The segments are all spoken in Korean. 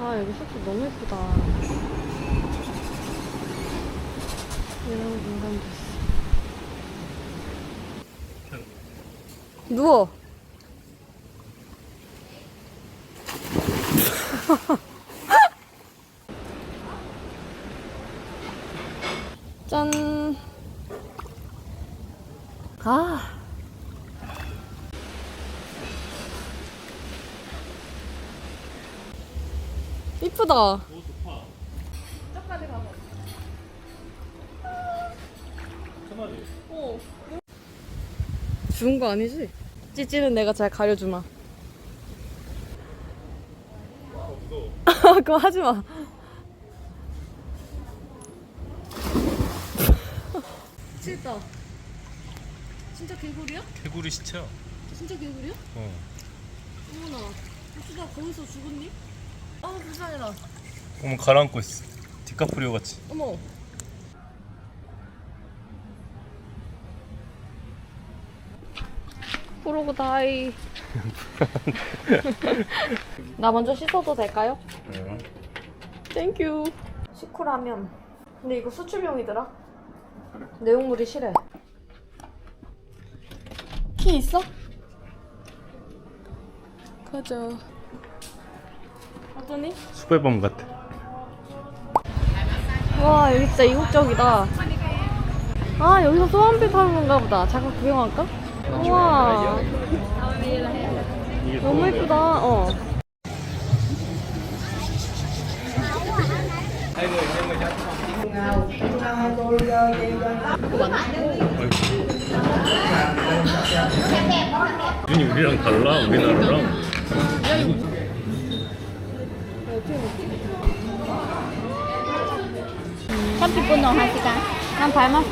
아, 여기 숙소 너무 예쁘다. 이런 공간도 있어. 누워. 짠. 아. 이쁘다. 어. 죽은 거 아니지? 찌찌는 내가 잘 가려주마. 그거 하지 마. 미치겠다. 진짜 개구리야? 개구리 시체야. 진짜 개구리야? 어. 어머나. 어쩌다 거기서 죽었니? 아 불쌍해라. 어머 가라앉고 있어. 디카프리오 같이. 어머. 프로그 다이. 나 먼저 씻어도 될까요? 응. 땡큐. 시쿠라면. 근데 이거 수출용이더라. 내용물이 실해. 키 있어? 가자. 어떠니? 수배범 같아. 와 여기 진짜 이국적이다. 아 여기서 소원비 타는 건가 보다. 잠깐 구경할까? 우와 너무 예쁘다. 어. 눈이 우리랑 달라 우리나라랑. 30분 동 1시간. 난 발만 써.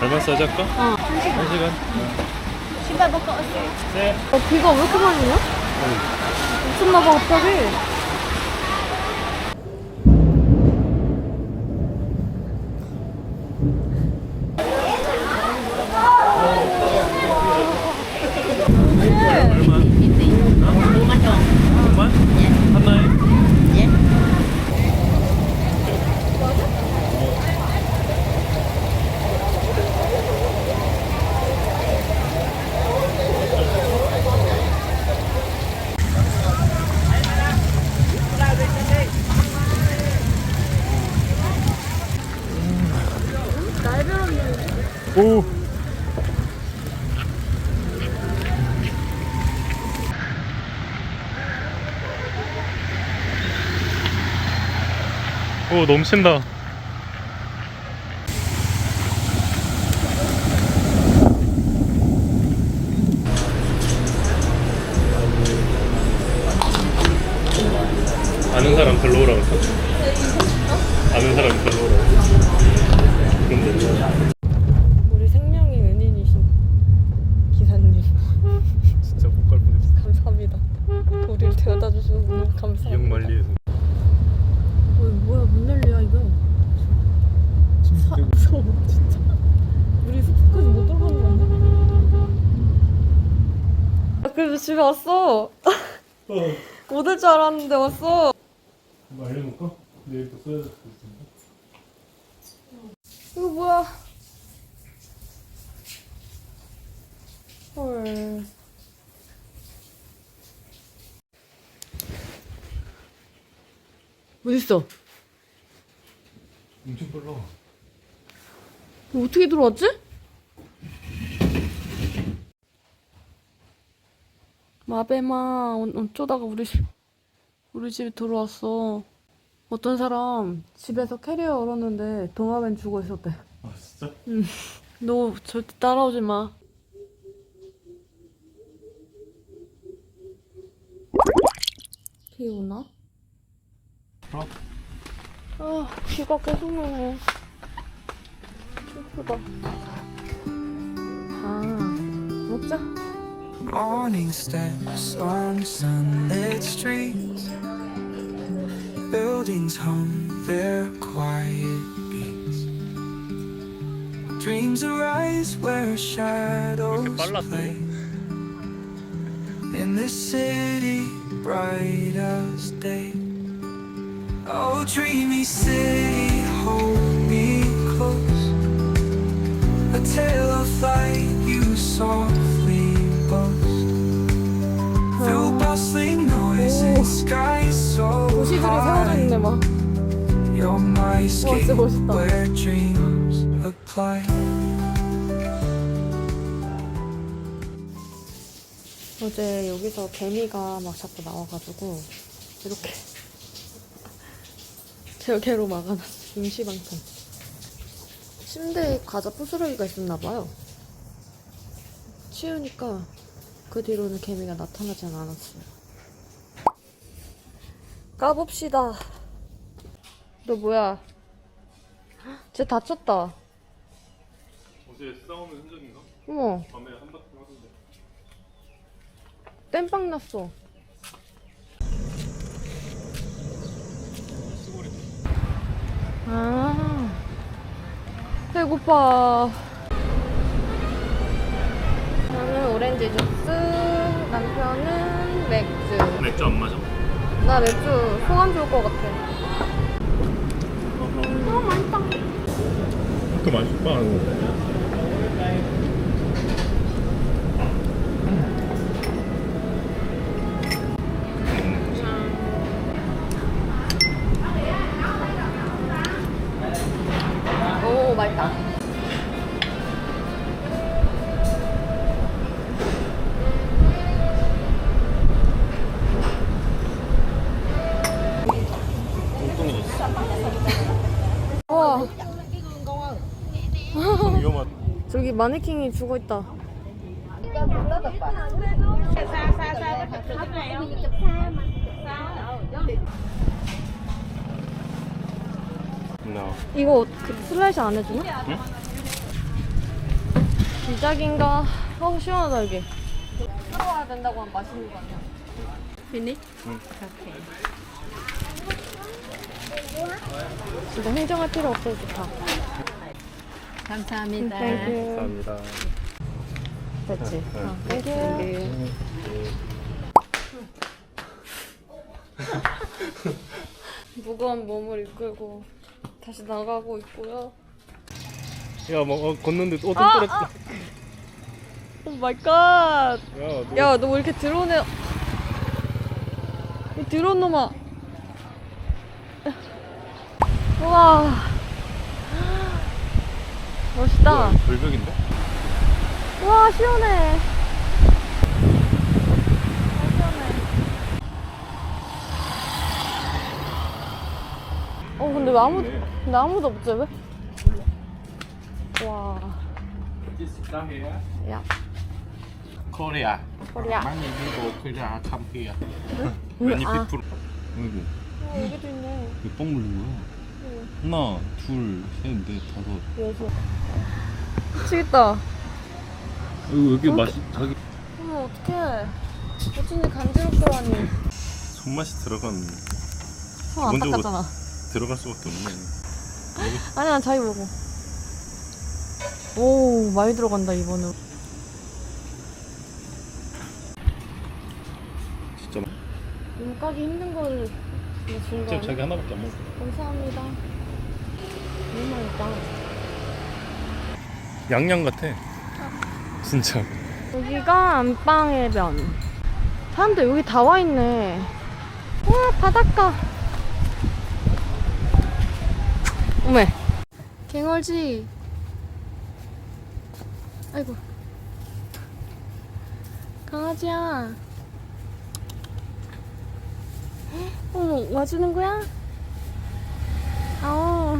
발 마사지 할까? 어. 한 시간. 신발 벗고 오세요. 네. 어, 비가 왜 이렇게 많이 오냐? 미쳤나봐 갑자기. 오. 오 넘친다. 아는 사람 별로 오라고 했어? 데려다 주셔서 너무 감사합니다. 이영만리에서 어, 뭐야 뭔 난리야 이거? 사, 무서워 진짜. 우리 숲까지 못 들어가는 거 아니야? 아, 그래도 집에 왔어. 어못 올 줄 알았는데 왔어. 이거 알려놓을까? 내일 또 써야 될수 있으니까 이거 뭐야? 헐. 어딨어? 엄청 빨라 어떻게 들어왔지? 마베마 어- 어쩌다가 우리 집 우리 집에 들어왔어. 어떤 사람 집에서 캐리어 열었는데 도마뱀 죽어 있었대. 아 진짜? 너 절대 따라오지 마. 비 오나? 비가 계속 오네. 예쁘다. 아, 먹자. 가자. Morning steps on sunlit streets. Buildings hum their quiet beats. Dreams arise where shadows 빨랐어. play. In this city, bright as day. Oh, dreamy city, hold me close. A tale of light you softly boast. Through bustling noise and skies so 도시들이 세워져 있네 high. 막. You're my escape 진짜 멋있다. where dreams apply. 어제 여기서 개미가 막 자꾸 나와가지고 이렇게 절개로 막아놨어. 임시방편 침대에 과자 부스러기가 있었나봐요. 치우니까 그 뒤로는 개미가 나타나지 않았어요. 까봅시다. 너 뭐야? 쟤 다쳤다. 어제 싸우는 흔적인가? 어머. 밤에 한바탕 하던데. 땜빵 났어 수고리. 아, 배고파. 나는 오렌지 주스, 남편은 맥주. 맥주 안 마셔. 나 맥주 소감 좋을 것 같아. 어, 맛있다. 그 맛있다. 오, 맛있다. 와, 위험한. 저기 마네킹이 죽어 있다. 나. 이거 그 슬라이스 안 해주나? 응? 비작인가? 어, 시원하다, 여기. 들어와야 된다고 하면 맛있는 거 아니야? 비니? 응. 진짜 흥정할 필요 없어서 좋다. 감사합니다. 땡큐. 감사합니다. 됐지? 응. 어, 땡큐. 무거운 몸을 이끌고 다시 나가고 있고요. 야, 뭐 어, 걷는데 또 아, 뚱뚱했다. 아. 오 마이 갓. 야, 너 야, 너 왜 이렇게 드론에 이 드론 놈아. 우와. 멋있다. 뭐야, 돌벽인데? 와 시원해. 아, 시원해. 어 근데 왜 아무 근데 아무도 없지 왜? 와. 야. 코리아. Many people Korea come here. 괜히 아. 100%. 아이고 어, 여기도 있네. 몇방 물린 거야? 하나, 둘, 셋, 넷, 다섯. 여섯. 미치겠다. 이거 여기 어, 맛이 자기 어머 어떡해. 어쩐지 간지럽더라니. 손맛이 들어간 손 닦았잖아. 들어갈 수밖에 없네. 아니 난 자기 먹어. 오 많이 들어간다 이번에. 진짜. 맛- 눈 까기 힘든 거를 준 거. 진짜 자기 하나밖에 안 먹어. 감사합니다. 너무 맛있다. 양양 같아. 진짜. 여기가 안방의 면. 사람들 여기 다 와 있네. 와 바닷가. 어메. 갱얼지. 아이고. 강아지야. 어머 와주는 거야? 아우.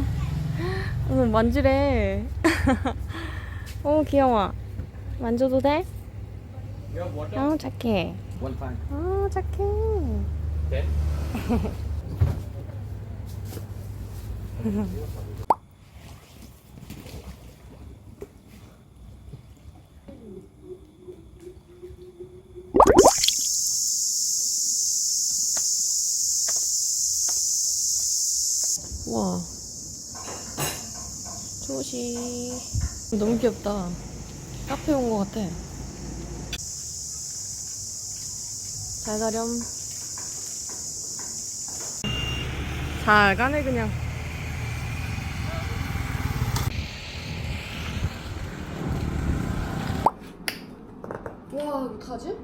어머 만지래. 어 귀여워. 만져도 돼? 아 착해. 아 착해. 우와. 조시. 너무 귀엽다. 카페 온 것 같아. 잘 가렴. 잘 가네 그냥. 와, 이거 타지?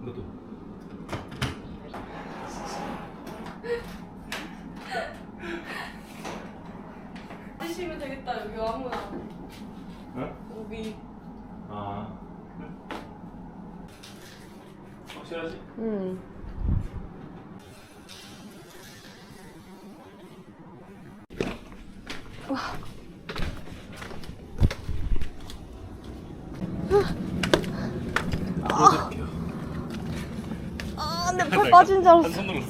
너도. 하시면 되겠다, 여기 아무나. 어? 여기. 아. 확실하지? 응. 아, 내 팔 빠진 줄한 알았어. 손으로.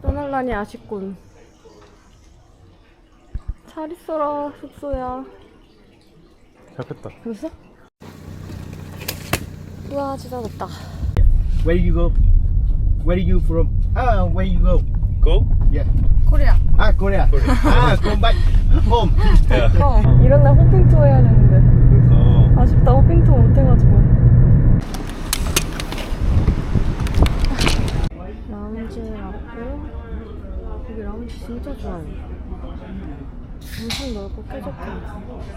떠날라니 아쉽군. 잘 있어라, 숙소야. 잡혔다. 벌써? 우 와, 진짜 덥다. Where you go? Where you from? Ah, where you go? Go? Yeah. 코리아. Ah, Korea. ah, come back home. 어, 이런 날 호핑 투어 해야 되는데. 어. 아쉽다, 호핑 투어 못 해가지고. 라운지라고. 여기 라운지 진짜 좋아요. 엄청 넓고 쾌적해.